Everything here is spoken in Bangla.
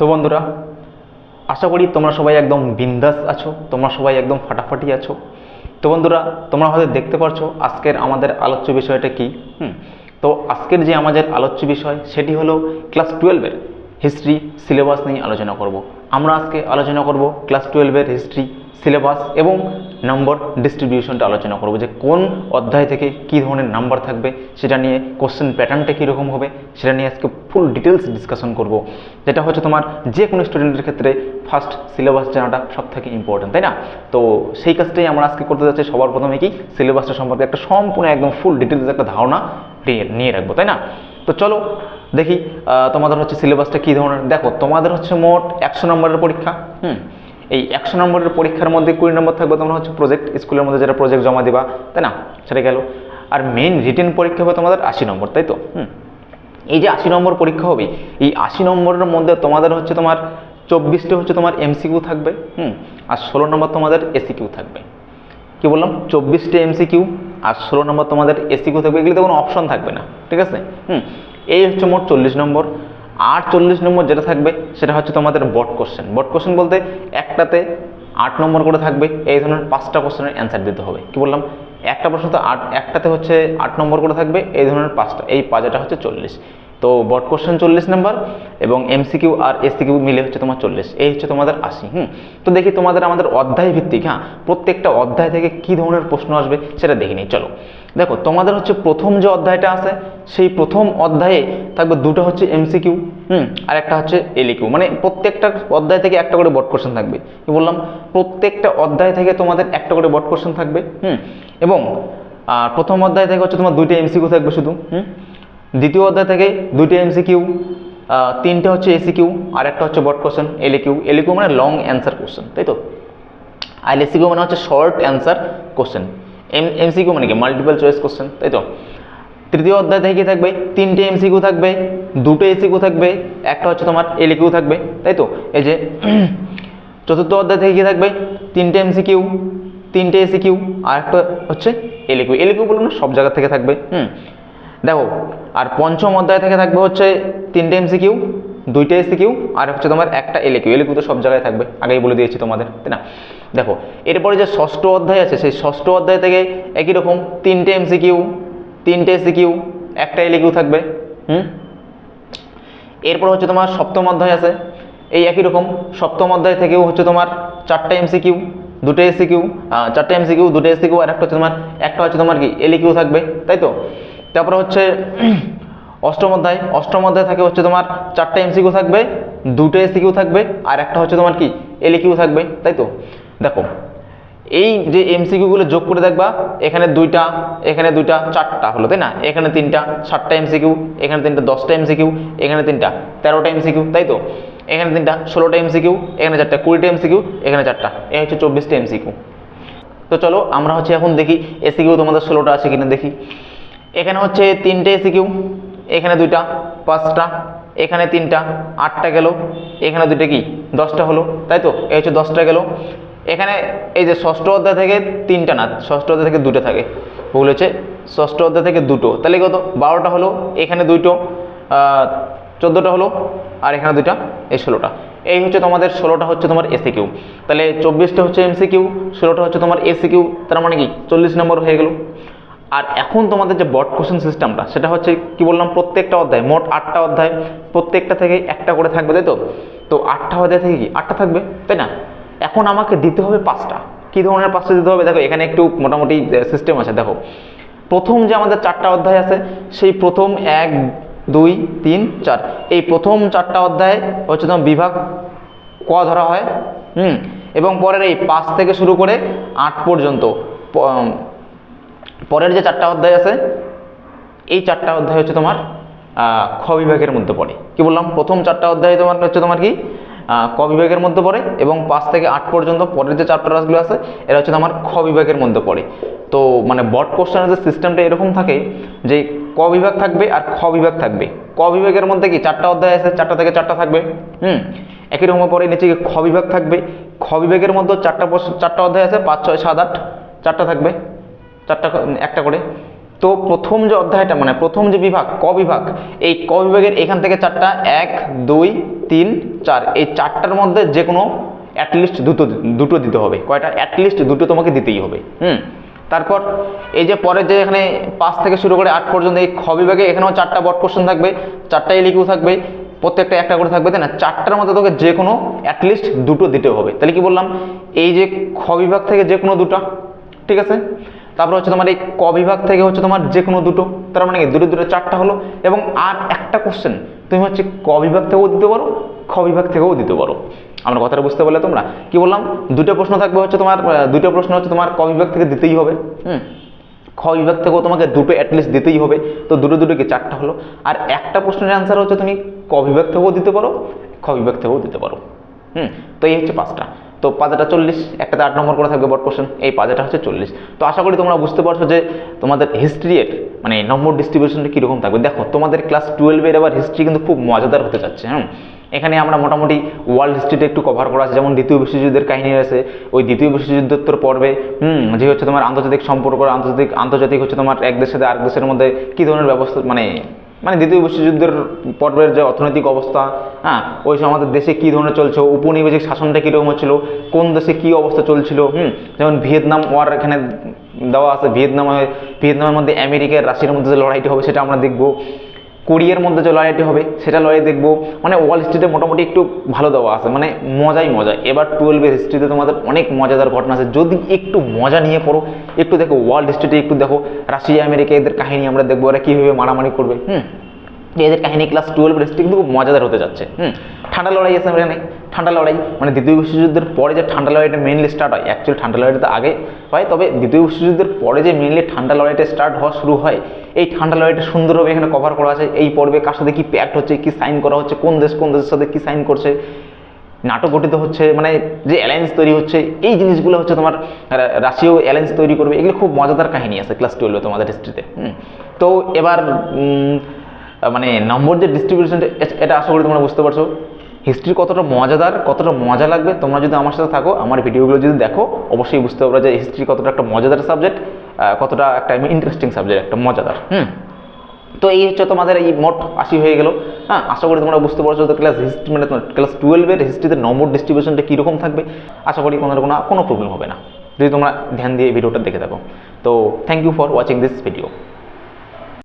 তো বন্ধুরা, আশা করি তোমরা সবাই একদম বিন্দাস আছো, তোমরা সবাই একদম ফাটাফাটি আছো। তো বন্ধুরা, তোমরা হয়তো দেখতে পারছ আজকের আমাদের আলোচ্য বিষয়টা কি? হুম, তো আজকের যে আমাদের আলোচ্য বিষয়, সেটি হলো ক্লাস টুয়েলভের হিস্ট্রি সিলেবাস নিয়ে আলোচনা করব। আমরা আজকে আলোচনা করব ক্লাস টুয়েলভের হিস্ট্রি সিলেবাস এবং নম্বর ডিস্ট্রিবিউশনটা আলোচনা করব যে কোন অধ্যায় থেকে কী ধরনের নাম্বার থাকবে, সেটা নিয়ে কোশ্চেন প্যাটার্নটা কীরকম হবে, সেটা নিয়ে আজকে ফুল ডিটেলস ডিসকাশন করব। যেটা হচ্ছে তোমার যে কোনো স্টুডেন্টের ক্ষেত্রে ফার্স্ট সিলেবাস জানাটা সব থেকে ইম্পর্টেন্ট তাই না? তো সেই কাজটাই আমরা আজকে করতে যাচ্ছি, সবার প্রথমে কি সিলেবাসটা সম্পর্কে একটা সম্পূর্ণ একদম ফুল ডিটেলস একটা ধারণা নিয়ে রাখব, তাই না? তো চলো দেখি তোমাদের হচ্ছে সিলেবাসটা কী ধরনের? দেখো, তোমাদের হচ্ছে মোট একশো নম্বরের পরীক্ষা, হুম? এই একশো নম্বরের পরীক্ষার মধ্যে কুড়ি নম্বর থাকবে তোমরা হচ্ছে প্রজেক্ট স্কুলের মধ্যে যেটা প্রজেক্ট জমা দিবা, তাই না? সেটা গেল। আর মেন রিটেন পরীক্ষা হবে তোমাদের আশি নম্বর, তাই তো? হুম। এই যে আশি নম্বর পরীক্ষা হবে, এই আশি নম্বরের মধ্যে তোমাদের হচ্ছে তোমার চব্বিশটা হচ্ছে তোমার এমসিকিউ থাকবে, হুম। আর ষোলো নম্বর তোমাদের এসিকিউ থাকবে। কি বললাম? চব্বিশটা এমসিকিউ আর ষোলো নম্বর তোমাদের এসিকিউ থাকবে। এগুলিতে কোনো অপশন থাকবে না, ঠিক আছে? হুম। এই হচ্ছে মোট চল্লিশ নম্বর। আর চল্লিশ নম্বর যেটা থাকবে, সেটা হচ্ছে তোমাদের বট কোশ্চেন বট কোশ্চেন বলতে একটাতে আট নম্বর করে থাকবে, এই ধরনের পাঁচটা কোশ্চেনের অ্যান্সার দিতে হবে। কি বললাম? একটা প্রশ্ন তো আট, একটাতে হচ্ছে আট নম্বর করে থাকবে, এই ধরনের পাঁচটা, এই পাঁচটা হচ্ছে চল্লিশ। তো বট কোশ্চেন চল্লিশ নাম্বার এবং এমসিকিউ আর এসসিকিউ মিলে হচ্ছে তোমার চল্লিশ। এই হচ্ছে তোমাদের আশি, হুম? তো দেখি তোমাদের আমাদের অধ্যায় ভিত্তিক হ্যাঁ? প্রত্যেকটা অধ্যায় থেকে কী ধরনের প্রশ্ন আসবে সেটা দেখে নিই, চলো। দেখো, তোমাদের হচ্ছে প্রথম যে অধ্যায়টা আছে, সেই প্রথম অধ্যায়ে থাকবে দুটো হচ্ছে এমসিকিউ হুম? আর একটা হচ্ছে এলিকিউ মানে প্রত্যেকটা অধ্যায় থেকে একটা করে বট কোশ্চেন থাকবে। কি বললাম? প্রত্যেকটা অধ্যায় থেকে তোমাদের একটা করে বট কোশ্চেন থাকবে, হুম? এবং প্রথম অধ্যায় থেকে হচ্ছে তোমার দুইটা এমসিকিউ থাকবে শুধু, হুম? দ্বিতীয় অধ্যায় থেকে দুইটা এমসিকিউ তিনটে হচ্ছে এসিকিউ আর একটা হচ্ছে বট কোশ্চেন এলিকিউ এলিকিউ মানে লং অ্যান্সার কোশ্চেন তাই তো? আর এসিকিউ মানে হচ্ছে short answer question M MCQ মানে কি? মাল্টিপল চয়েস কোশ্চেন তাই তো? তৃতীয় অধ্যায় থেকে কি থাকবে? তিনটে এমসিকিউ থাকবে, দুটো এসিকিউ থাকবে, একটা হচ্ছে তোমার এলিকিউ থাকবে, তাই তো? এই যে চতুর্থ অধ্যায় থেকে কি থাকবে? তিনটে এমসিকিউ তিনটে এসিকিউ আর একটা হচ্ছে এলিকিউ এলিকিউ বলুন সব জায়গা থেকে থাকবে, হুম? দেখো, আর পঞ্চম অধ্যায় থেকে থাকবে হচ্ছে তিনটে এমসিকিউ দুইটা এসিকিউ আর হচ্ছে তোমার একটা এলিকিউ এলিকিউ তো সব জায়গায় থাকবে, আগেই বলে দিয়েছি তোমাদের, তাই না? দেখো, এরপরে যে ষষ্ঠ অধ্যায় আছে, সেই ষষ্ঠ অধ্যায় থেকে একই রকম তিনটে এমসিকিউ তিনটে এসিকিউ একটা এলিকিউ থাকবে, হুম? এরপর হচ্ছে তোমার সপ্তম অধ্যায় আছে, এই একই রকম সপ্তম অধ্যায় থেকেও হচ্ছে তোমার চারটে এমসিকিউ দুটো এসিকিউ চারটে এমসিকিউ দুটো এসিকিউ আর একটা হচ্ছে তোমার, একটা হচ্ছে তোমার কি এলিকিউ থাকবে, তাই তো? তারপরে হচ্ছে অষ্টম অধ্যায়। অষ্টম অধ্যায় থাকে হচ্ছে তোমার চারটে এমসিকিউ থাকবে দুটো এসিকিউ থাকবে, আর একটা হচ্ছে তোমার কি? এলিকিউ থাকবে, তাই তো? দেখো, এই যে এমসিকিউগুলো যোগ করে দেখবা, এখানে দুইটা এখানে দুইটা, চারটা হলো, তাই না? এখানে তিনটা, সাতটা এমসিকিউ এখানে তিনটা, দশটা এমসিকিউ এখানে তিনটা, তেরোটা এমসিকিউ তাই তো? এখানে তিনটা, ষোলোটা এমসিকিউ এখানে চারটা, কুড়িটা এমসিকিউ এখানে চারটা, এই হচ্ছে চব্বিশটা এমসিকিউ তো চলো, আমরা হচ্ছে এখন দেখি এসিকিউ তোমাদের ষোলোটা আছে কিনা দেখি। এখানে হচ্ছে তিনটে এসিকিউ এখানে দুইটা, পাঁচটা, এখানে তিনটা, আটটা গেল, এখানে দুইটা কি? দশটা হলো, তাই তো? এই হচ্ছে দশটা গেল। এখানে এই যে ষষ্ঠ অধ্যায় থেকে তিনটা না, ষষ্ঠ অধ্যায় থেকে দুটো থাকে। ওগুলো হচ্ছে ষষ্ঠ অধ্যায় থেকে দুটো। তাহলে কত? বারোটা হলো, এখানে দুইটো চোদ্দোটা হলো, আর এখানে দুইটা, এই ষোলোটা। এই হচ্ছে তোমাদের ষোলোটা হচ্ছে তোমার এসি কিউ তাহলে চব্বিশটা হচ্ছে এমসি কিউ ষোলোটা হচ্ছে তোমার এসি কিউ তার মানে কি? চল্লিশ নম্বর হয়ে গেল। আর এখন তোমাদের যে বট কোশ্চেন সিস্টেমটা সেটা হচ্ছে কি বললাম, প্রত্যেকটা অধ্যায়, মোট আটটা অধ্যায়, প্রত্যেকটা থেকে একটা করে থাকবে, তাই তো? তো আটটা অধ্যায় থেকে কি? আটটা থাকবে, তাই না? এখন আমাকে দিতে হবে পাঁচটা। কী ধরনের পাঁচটা দিতে হবে? দেখো, এখানে একটু মোটামুটি সিস্টেম আছে, দেখো। প্রথম যে আমাদের চারটা অধ্যায় আছে, সেই প্রথম এক, দুই, তিন, চার। এই প্রথম চারটা অধ্যায় হচ্ছে তোমার বিভাগ ক ধরা হয়, হুম? এবং পরের এই পাঁচ থেকে শুরু করে আট পর্যন্ত পরের যে চারটা অধ্যায় আছে, এই চারটা অধ্যায় হচ্ছে তোমার খ বিভাগের মধ্যে পড়ে। কি বললাম? প্রথম চারটা অধ্যায় তোমার হচ্ছে তোমার কি? ক বিভাগের মধ্যে পড়ে এবং পাঁচ থেকে আট পর্যন্ত পরের যে চারটা রাসগুলো আছে, এরা হচ্ছে তোমার খ বিভাগের মধ্যে পড়ে। তো মানে বট কোশ্চেনের যে সিস্টেমটা এরকম থাকে যে ক বিভাগ থাকবে আর খ বিভাগ থাকবে। ক বিভাগের মধ্যে কি চারটা অধ্যায় আছে? চারটা থেকে চারটা থাকবে। হুম? একই রকম পরে নিচে খ বিভাগ থাকবে? খ বিভাগের মধ্যে চারটা চারটা অধ্যায় আছে, পাঁচ, ছয়, সাত, আট, চারটা থাকবে। চারটা একটা করে। তো প্রথম যে অধ্যায়টা মানে প্রথম যে বিভাগ, ক বিভাগ, এই ক বিভাগের এখান থেকে চারটা, এক, দুই, তিন, চার, এই চারটার মধ্যে যে কোনো অ্যাটলিস্ট দুটো দুটো দিতে হবে। কয়টা? অ্যাটলিস্ট দুটো তোমাকে দিতেই হবে। হুম? তারপর এই যে পরে যে এখানে পাঁচ থেকে শুরু করে আট পর্যন্ত এই খ বিভাগে এখানেও চারটা বট কোশ্চেন থাকবে, চারটা এলিকিউ থাকবে, প্রত্যেকটা একটা করে থাকবে, তাই না? চারটার মধ্যে তোকে যে কোনো অ্যাটলিস্ট দুটো দিতে হবে। তাহলে কি বললাম? এই যে খ বিভাগ থেকে যে কোনো দুটো, ঠিক আছে? তারপর হচ্ছে তোমার এই ক বিভাগ থেকে হচ্ছে তোমার যে কোনো দুটো, তার মানে দুটো দুটো চারটা হলো এবং আর একটা কোশ্চেন তুমি হচ্ছে ক বিভাগ থেকেও দিতে পারো, খ বিভাগ থেকেও দিতে পারো। আমরা কথাটা বুঝতে পারলে তোমরা? কি বললাম? দুটো প্রশ্ন থাকবে হচ্ছে তোমার দুটো প্রশ্ন হচ্ছে তোমার ক বিভাগ থেকে দিতেই হবে, হুম? খ বিভাগ থেকেও তোমাকে দুটো অ্যাটলিস্ট দিতেই হবে, তো দুটো দুটো কি চারটা হলো? আর একটা প্রশ্নের অ্যান্সার হচ্ছে তুমি ক বিভাগ থেকেও দিতে পারো, খ বিভাগ থেকেও দিতে পারো, হুম? তো এই হচ্ছে পাঁচটা। তো পাঁচটা চল্লিশ, একটাতে আট নম্বর করে থাকবে বট কোশ্চেন এই পাঁচটা হচ্ছে চল্লিশ। তো আশা করি তোমরা বুঝতে পারছ যে তোমাদের হিস্ট্রি এর মানে নম্বর ডিস্ট্রিবিউশনটা কীরকম থাকবে। দেখো, তোমাদের ক্লাস টুয়েলভের আবার হিস্ট্রি কিন্তু খুব মজাদার হতে যাচ্ছে হ্যাঁ? এখানে আমরা মোটামুটি ওয়ার্ল্ড হিস্ট্রিটা একটু কভার করা আছে যেমন দ্বিতীয় বিশ্বযুদ্ধের কাহিনী আছে। ওই দ্বিতীয় বিশ্বযুদ্ধোত্তর পর্বে, হুম, যে হচ্ছে তোমার আন্তর্জাতিক সম্পর্ক, আন্তর্জাতিক আন্তর্জাতিক হচ্ছে তোমার এক দেশের সাথে আরেক দেশের মধ্যে কী ধরনের ব্যবস্থা মানে মানে দ্বিতীয় বিশ্বযুদ্ধের পর্বের যে অর্থনৈতিক অবস্থা হ্যাঁ ওই সময় আমাদের দেশে কী ধরনের চলছে উপনিবেশিক শাসনটা কীরকম হচ্ছিল, কোন দেশে কী অবস্থা চলছিল, হুম, যেমন ভিয়েতনাম ওয়ার এখানে দেওয়া আছে, ভিয়েতনামে, ভিয়েতনামের মধ্যে আমেরিকার রাশিয়ার মধ্যে যে লড়াইটি হবে সেটা আমরা দেখব। কোরিয়ার মধ্যে যে লড়াইটি হবে, সেটা লড়াই দেখব। মানে ওয়াল হিস্ট্রিতে মোটামুটি একটু ভালো দেওয়া আছে মানে মজাই মজা। এবার টুয়েলভের হিস্ট্রিতে তোমাদের অনেক মজাদার ঘটনা আছে। যদি একটু মজা নিয়ে পড়ো, একটু দেখো ওয়ার্ল্ড হিস্ট্রিতে একটু দেখো, রাশিয়া, আমেরিকা, এদের কাহিনী আমরা দেখব, ওরা কীভাবে মারামারি করবে, হুম? এদের কাহিনী ক্লাস টুয়েলভ হিস্ট্রি কিন্তু খুব মজাদার হতে যাচ্ছে। হুম, ঠান্ডা লড়াই আছে এখানে। ঠান্ডা লড়াই মানে দ্বিতীয় বিশ্বযুদ্ধের পরে যে ঠান্ডা লড়াইটা মেনলি স্টার্ট হয় অ্যাকচুয়ালি ঠান্ডা লড়াইটা আগে হয়, তবে দ্বিতীয় বিশ্বযুদ্ধের পরে যে মেনলি ঠান্ডা লড়াইটা স্টার্ট হওয়া শুরু হয়, এই ঠান্ডা লড়াইটা সুন্দরভাবে এখানে কভার করা আছে। এই পর্বে কার সাথে কী প্যাক্ট হচ্ছে, কী সাইন করা হচ্ছে, কোন দেশ, কোন দেশের সাথে কী সাইন করছে, নাটক গঠিত হচ্ছে মানে যে অ্যালায়েন্স তৈরি হচ্ছে, এই জিনিসগুলো হচ্ছে তোমার রাশিয়াও অ্যালায়েন্স তৈরি করবে। এগুলো খুব মজাদার কাহিনী আছে ক্লাস টুয়েলভে তোমাদের হিস্ট্রিতে তো। এবার মানে নম্বর যে ডিস্ট্রিবিউশনটা এটা আশা করি তোমরা বুঝতে পারছ। হিস্ট্রি কতটা মজাদার, কতটা মজা লাগবে, তোমরা যদি আমার সাথে থাকো, আমার ভিডিওগুলো যদি দেখো, অবশ্যই বুঝতে পারবে যে হিস্ট্রি কতটা একটা মজাদার সাবজেক্ট কতটা একটা ইন্টারেস্টিং সাবজেক্ট একটা মজাদার। হুম? তো এই হচ্ছে তোমাদের এই মোট আশি হয়ে গেল। হ্যাঁ আশা করি তোমরা বুঝতে পারছ যে ক্লাস হিস্ট্রি মানে ক্লাস টুয়েলভের হিস্ট্রিতে নম্বর ডিস্ট্রিবিউশনটা কীরকম থাকবে। আশা করি তোমাদের কোনো কোনো প্রবলেম হবে না। যদি তোমরা ধ্যান দিয়ে ভিডিওটা দেখে থাকো। তো thank you for watching this video